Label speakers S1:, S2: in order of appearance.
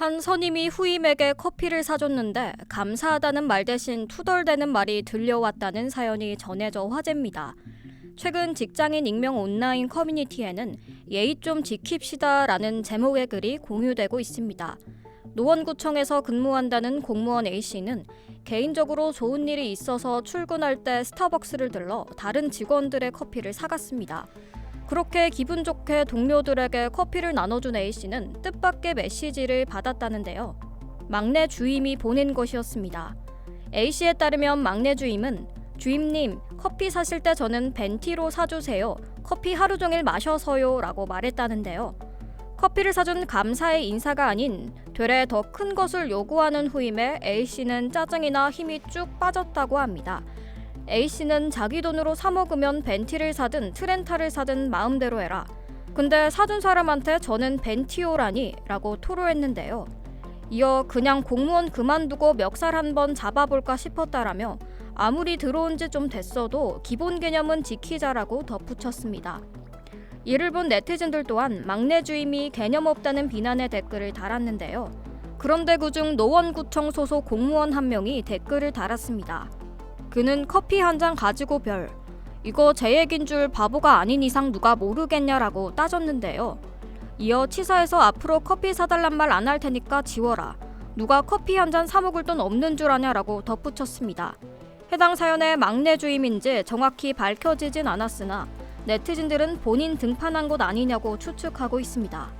S1: 한 선임이 후임에게 커피를 사줬는데 감사하다는 말 대신 투덜대는 말이 들려왔다는 사연이 전해져 화제입니다. 최근 직장인 익명 온라인 커뮤니티에는 예의 좀 지킵시다라는 제목의 글이 공유되고 있습니다. 노원구청에서 근무한다는 공무원 A씨는 개인적으로 좋은 일이 있어서 출근할 때 스타벅스를 들러 다른 직원들의 커피를 사갔습니다. 그렇게 기분 좋게 동료들에게 커피를 나눠준 A씨는 뜻밖의 메시지를 받았다는데요. 막내 주임이 보낸 것이었습니다. A씨에 따르면 막내 주임은 주임님, 커피 사실 때 저는 벤티로 사주세요. 커피 하루 종일 마셔서요. 라고 말했다는데요. 커피를 사준 감사의 인사가 아닌 되레 더 큰 것을 요구하는 후임에 A씨는 짜증이나 힘이 쭉 빠졌다고 합니다. A씨는 자기 돈으로 사 먹으면 벤티를 사든 트렌타를 사든 마음대로 해라. 근데 사준 사람한테 저는 벤티오라니 라고 토로했는데요. 이어 그냥 공무원 그만두고 멱살 한번 잡아볼까 싶었다라며 아무리 들어온 지 좀 됐어도 기본 개념은 지키자라고 덧붙였습니다. 이를 본 네티즌들 또한 막내 주임이 개념 없다는 비난의 댓글을 달았는데요. 그런데 그중 노원구청 소속 공무원 한 명이 댓글을 달았습니다. 그는 커피 한 잔 가지고 별. 이거 제 얘긴 줄 바보가 아닌 이상 누가 모르겠냐라고 따졌는데요. 이어 치사해서 앞으로 커피 사달란 말 안 할 테니까 지워라. 누가 커피 한 잔 사 먹을 돈 없는 줄 아냐라고 덧붙였습니다. 해당 사연의 막내 주임인지 정확히 밝혀지진 않았으나 네티즌들은 본인 등판한 것 아니냐고 추측하고 있습니다.